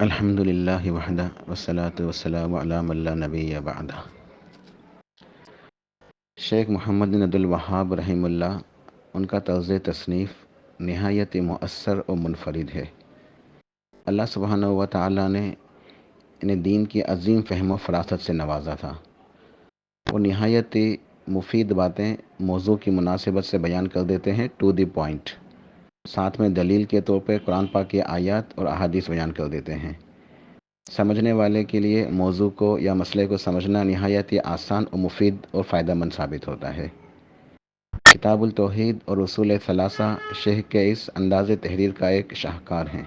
الحمد للہ وحدہ وسلاۃ وسلم علام اللہ نبی بعدہ شیخ محمد ند الوہاب رحم اللہ، ان کا طرز تصنیف نہایت مؤثر و منفرد ہے۔ اللہ سبحانہ و تعالیٰ نے انہیں دین کی عظیم فہم و فراست سے نوازا تھا۔ وہ نہایت مفید باتیں موضوع کی مناسبت سے بیان کر دیتے ہیں ٹو دی پوائنٹ۔ ساتھ میں دلیل کے طور پہ قرآن پاک کی آیات اور احادیث بیان کر دیتے ہیں۔ سمجھنے والے کے لیے موضوع کو یا مسئلے کو سمجھنا نہایت ہی آسان اور مفید اور فائدہ مند ثابت ہوتا ہے۔ کتاب التوحید اور اصول ثلاثہ شیخ کے اس انداز تحریر کا ایک شاہکار ہیں۔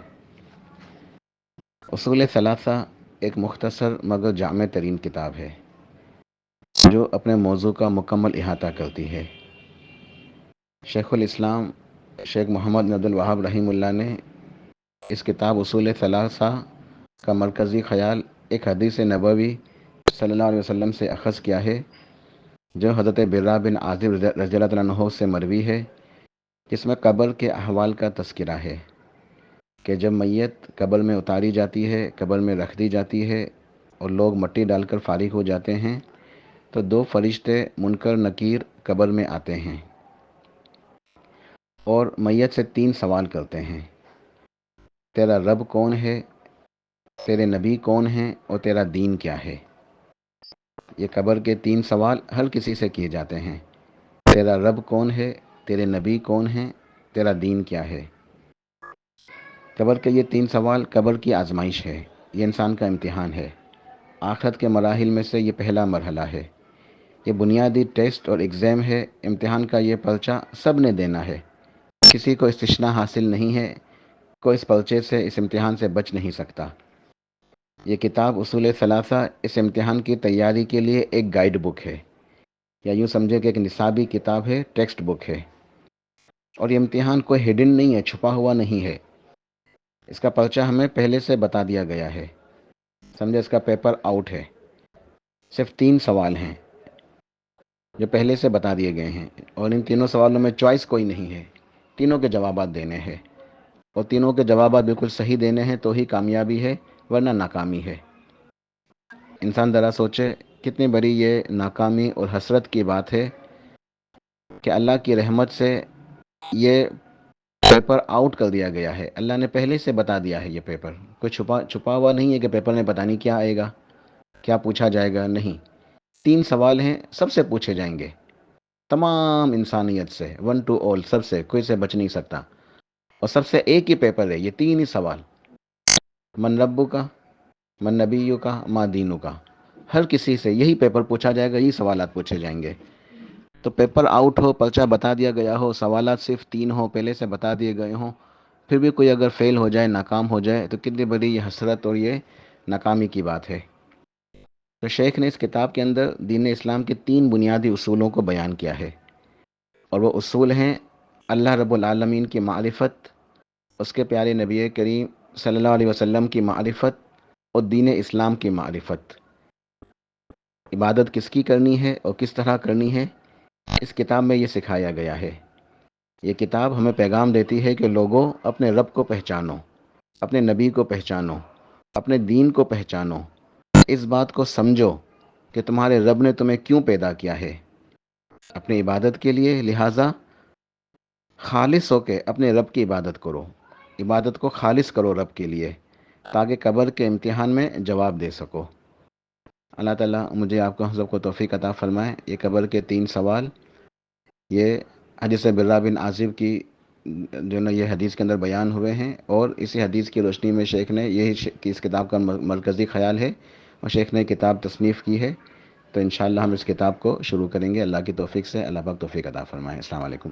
اصول ثلاثہ ایک مختصر مگر جامع ترین کتاب ہے، جو اپنے موضوع کا مکمل احاطہ کرتی ہے۔ شیخ الاسلام شیخ محمد ند الوہاب رحیم اللہ نے اس کتاب اصول ثلاثہ کا مرکزی خیال ایک حدیث نبوی صلی اللہ علیہ وسلم سے اخذ کیا ہے، جو حضرت برا بن عاظم رضی اللہ عنہ سے مروی ہے، جس میں قبر کے احوال کا تذکرہ ہے کہ جب میت قبر میں اتاری جاتی ہے، قبر میں رکھ دی جاتی ہے اور لوگ مٹی ڈال کر فارغ ہو جاتے ہیں، تو دو فرشتے منکر نکیر قبر میں آتے ہیں۔ اور میت سے تین سوال کرتے ہیں۔ تیرا رب کون ہے؟ تیرے نبی کون ہیں؟ اور تیرا دین کیا ہے؟ یہ قبر کے تین سوال ہر کسی سے کیے جاتے ہیں۔ تیرا رب کون ہے؟ تیرے نبی کون ہیں؟ تیرا دین کیا ہے؟ قبر کے یہ تین سوال قبر کی آزمائش ہے۔ یہ انسان کا امتحان ہے۔ آخرت کے مراحل میں سے یہ پہلا مرحلہ ہے۔ یہ بنیادی ٹیسٹ اور ایگزام ہے۔ امتحان کا یہ پرچہ سب نے دینا ہے۔ کسی کو استثنا حاصل نہیں ہے، کوئی اس پرچے سے، اس امتحان سے بچ نہیں سکتا۔ یہ کتاب اصول ثلاثہ، اس امتحان کی تیاری کے لیے ایک گائیڈ بک ہے۔ یا یوں سمجھے کہ ایک نصابی کتاب ہے ٹیکسٹ بک ہے۔ اور یہ امتحان کوئی ہڈن نہیں ہے، چھپا ہوا نہیں ہے۔ اس کا پرچہ ہمیں پہلے سے بتا دیا گیا ہے۔ سمجھے، اس کا پیپر آؤٹ ہے۔ صرف تین سوال ہیں جو پہلے سے بتا دیے گئے ہیں۔ اور ان تینوں سوالوں میں چوائس کوئی نہیں ہے۔ تینوں کے جوابات دینے ہیں۔ اور تینوں کے جوابات بالکل صحیح دینے ہیں تو ہی کامیابی ہے، ورنہ ناکامی ہے۔ انسان ذرا سوچے کتنی بڑی یہ ناکامی اور حسرت کی بات ہے کہ اللہ کی رحمت سے یہ پیپر آؤٹ کر دیا گیا ہے۔ اللہ نے پہلے سے بتا دیا ہے یہ پیپر۔ کوئی چھپا چھپا ہوا نہیں ہے کہ پیپر میں پتہ نہیں کیا آئے گا، کیا پوچھا جائے گا؟ نہیں۔ تین سوال ہیں، سب سے پوچھے جائیں گے۔ تمام انسانیت سے، ون ٹو آل، سب سے کوئی سے بچ نہیں سکتا۔ اور سب سے ایک ہی پیپر ہے، یہ تین ہی سوال۔ من ربو کا من نبیو کا ماں دینو کا ہر کسی سے یہی پیپر پوچھا جائے گا، یہی سوالات پوچھے جائیں گے۔ تو پیپر آؤٹ ہو، پرچہ بتا دیا گیا ہو، سوالات صرف تین ہوں، پہلے سے بتا دیے گئے ہوں۔ پھر بھی کوئی اگر فیل ہو جائے، ناکام ہو جائے، تو کتنی بڑی یہ حسرت اور یہ ناکامی کی بات ہے۔ تو شیخ نے اس کتاب کے اندر دین اسلام کے تین بنیادی اصولوں کو بیان کیا ہے۔ اور وہ اصول ہیں اللہ رب العالمین کی معرفت، اس کے پیارے نبی کریم صلی اللہ علیہ وسلم کی معرفت اور دین اسلام کی معرفت۔ عبادت کس کی کرنی ہے اور کس طرح کرنی ہے، اس کتاب میں یہ سکھایا گیا ہے۔ یہ کتاب ہمیں پیغام دیتی ہے کہ لوگوں اپنے رب کو پہچانو، اپنے نبی کو پہچانو، اپنے دین کو پہچانو۔ اس بات کو سمجھو کہ تمہارے رب نے تمہیں کیوں پیدا کیا ہے۔ اپنی عبادت کے لیے لہٰذا خالص ہو کے اپنے رب کی عبادت کرو۔ عبادت کو خالص کرو رب کے لیے تاکہ قبر کے امتحان میں جواب دے سکو۔ اللہ تعالیٰ مجھے آپ کو سب کو توفیق عطا فرمائے۔ یہ قبر کے تین سوال، یہ حدیث برا بن عاصف کی جو نا، یہ حدیث کے اندر بیان ہوئے ہیں اور اسی حدیث کی روشنی میں شیخ نے یہی اس کتاب کا مرکزی خیال ہے۔ اور شیخ نے کتاب تصنیف کی ہے، تو انشاءاللہ ہم اس کتاب کو شروع کریں گے۔ اللہ کی توفیق سے، اللہ پاک توفیق عطا فرمائے۔ السلام علیکم۔